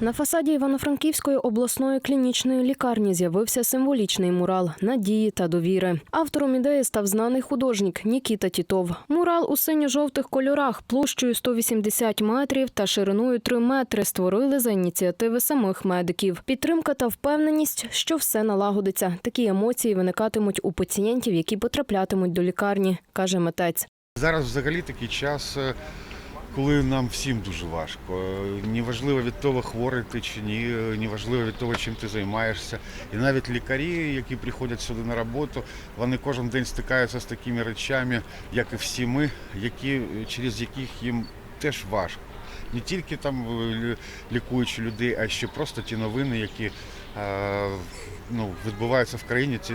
На фасаді Івано-Франківської обласної клінічної лікарні з'явився символічний мурал надії та довіри. Автором ідеї став знаний художник Нікіта Тітов. Мурал у синьо-жовтих кольорах площею 180 метрів та шириною 3 метри створили за ініціативи самих медиків. Підтримка та впевненість, що все налагодиться. Такі емоції виникатимуть у пацієнтів, які потраплятимуть до лікарні, каже митець. Зараз взагалі такий час, е, коли нам всім дуже важко. Неважливо від того, хворий ти чи ні, неважливо від того, чим ти займаєшся. І навіть лікарі, які приходять сюди на роботу, вони кожен день стикаються з такими речами, як і всі ми, які, через яких їм теж важко. Не тільки там е, лікуючи людей, а ще просто ті новини, які е, ну, відбуваються в країні. Ці,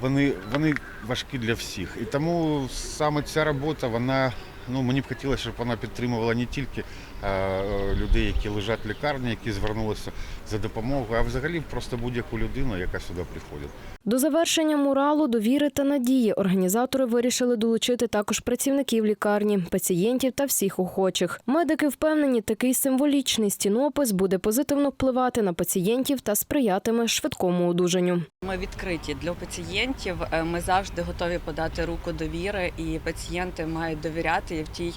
вони, вони важкі для всіх. І тому саме ця робота, вона, ну, мені б хотілося, щоб вона підтримувала не тільки е, людей, які лежать в лікарні, які звернулися за допомогою, а взагалі просто будь-яку людину, яка сюди приходить. До завершення муралу довіри та надії організатори вирішили долучити також працівників лікарні, пацієнтів та всіх охочих. Медики впевнені, такий символічний стінопис буде позитивно впливати на пацієнтів та сприятиме швидкому одужанню. Ми відкриті для пацієнтів. Е, Ми завжди готові подати руку довіри, і пацієнти мають довіряти. І в тій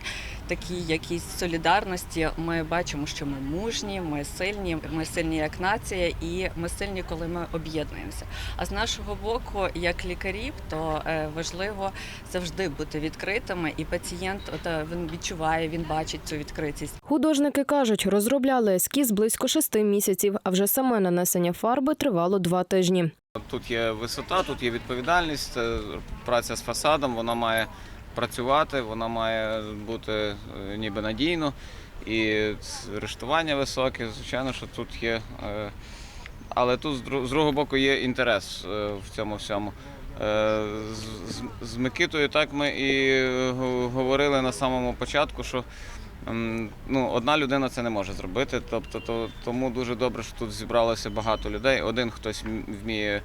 такій якійсь солідарності ми бачимо, що ми мужні, ми сильні, ми сильні як нація, і ми сильні, коли ми об'єднуємося. А з нашого боку, як лікарів, то е, важливо завжди бути відкритими, і пацієнт от, е, він відчуває, він бачить цю відкритість. Художники кажуть, розробляли ескіз близько шести місяців, а вже саме нанесення фарби тривало два тижні. Тут є висота, тут є відповідальність, праця з фасадом, вона має працювати, вона має бути е, ніби надійно. І рештування високе, звичайно, що тут є. е, Але тут з другого боку є інтерес е, в цьому всьому. З- Микитою так ми і говорили на самому початку, що ну, одна людина це не може зробити. Тобто, то, тому дуже добре, що тут зібралося багато людей. Один хтось вміє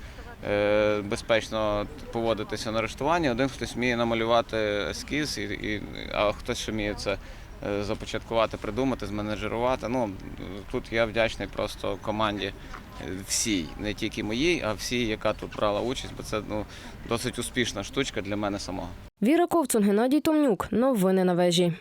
безпечно поводитися на арештуванні, один хтось вміє намалювати ескіз, і, і, а хтось ще вміє це е, започаткувати, придумати, зменеджерувати. Ну, тут я вдячний просто команді е, всій, не тільки моїй, а всій, яка тут брала участь, бо це ну, досить успішна штучка для мене самого. Віра Ковцун, Геннадій Томнюк. Новини на вежі.